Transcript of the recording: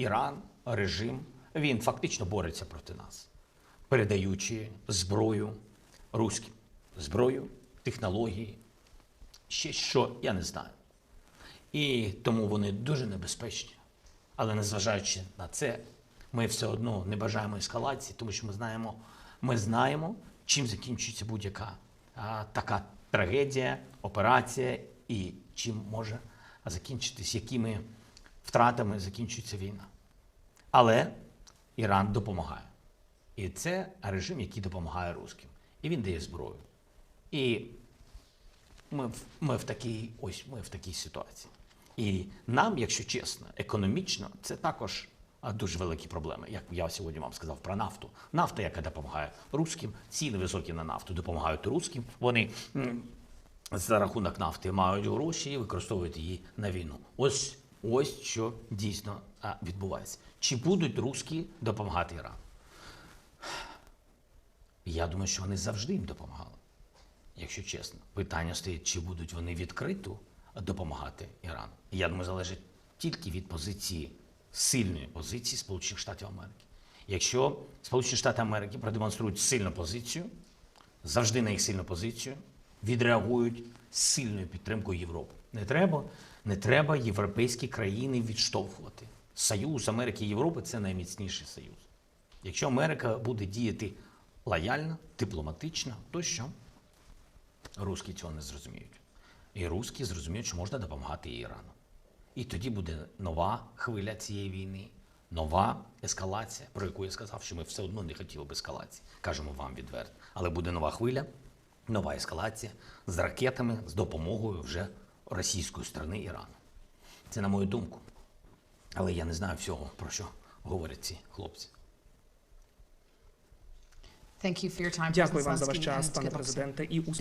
Іран, режим, він фактично бореться проти нас, передаючи зброю руським, зброю, технології, ще що, я не знаю. І тому вони дуже небезпечні. Але незважаючи на це, ми все одно не бажаємо ескалації, тому що ми знаємо, ми знаємо, чим закінчується будь-яка така трагедія, операція і чим може закінчитись, якими втратами закінчується війна. Але Іран допомагає. І це режим, який допомагає русським. І він дає зброю. І ми ми в такій ось ми в такій ситуації. І нам, якщо чесно, економічно, це також дуже великі проблеми. Як я сьогодні вам сказав про нафту. Нафта, яка допомагає русським, ціни високі на нафту допомагають русським. Вони за рахунок нафти мають гроші і використовують її на війну. Ось ось що дійсно відбувається. Чи будуть русські допомагати Ірану? Я думаю, що вони завжди їм допомагали якщо чесно. Питання стоїть, чи будуть вони відкрито допомагати Ірану. Я думаю, залежить тільки від позиції сильної позиції Сполучених Штатів Америки. Якщо Сполучені Штати Америки продемонструють сильну позицію, завжди на їх сильну позицію, відреагують сильною підтримкою Європи. Не треба, не треба європейські країни відштовхувати. Союз Америки і Європи це найміцніший союз. Якщо Америка буде діяти лояльно, дипломатично, то що? Русські цього не зрозуміють. І русські зрозуміють, що можна допомагати Ірану. І тоді буде нова хвиля цієї війни, нова ескалація, про яку я сказав, що ми все одно не хотіли б ескалації. Кажемо вам відверто. Але буде нова хвиля, нова ескалація з ракетами, з допомогою вже російської сторони Ірану. Це на мою думку. Але я не знаю всього, про що говорять ці хлопці. Дякую вам за ваш час, пане президенте, і успіху.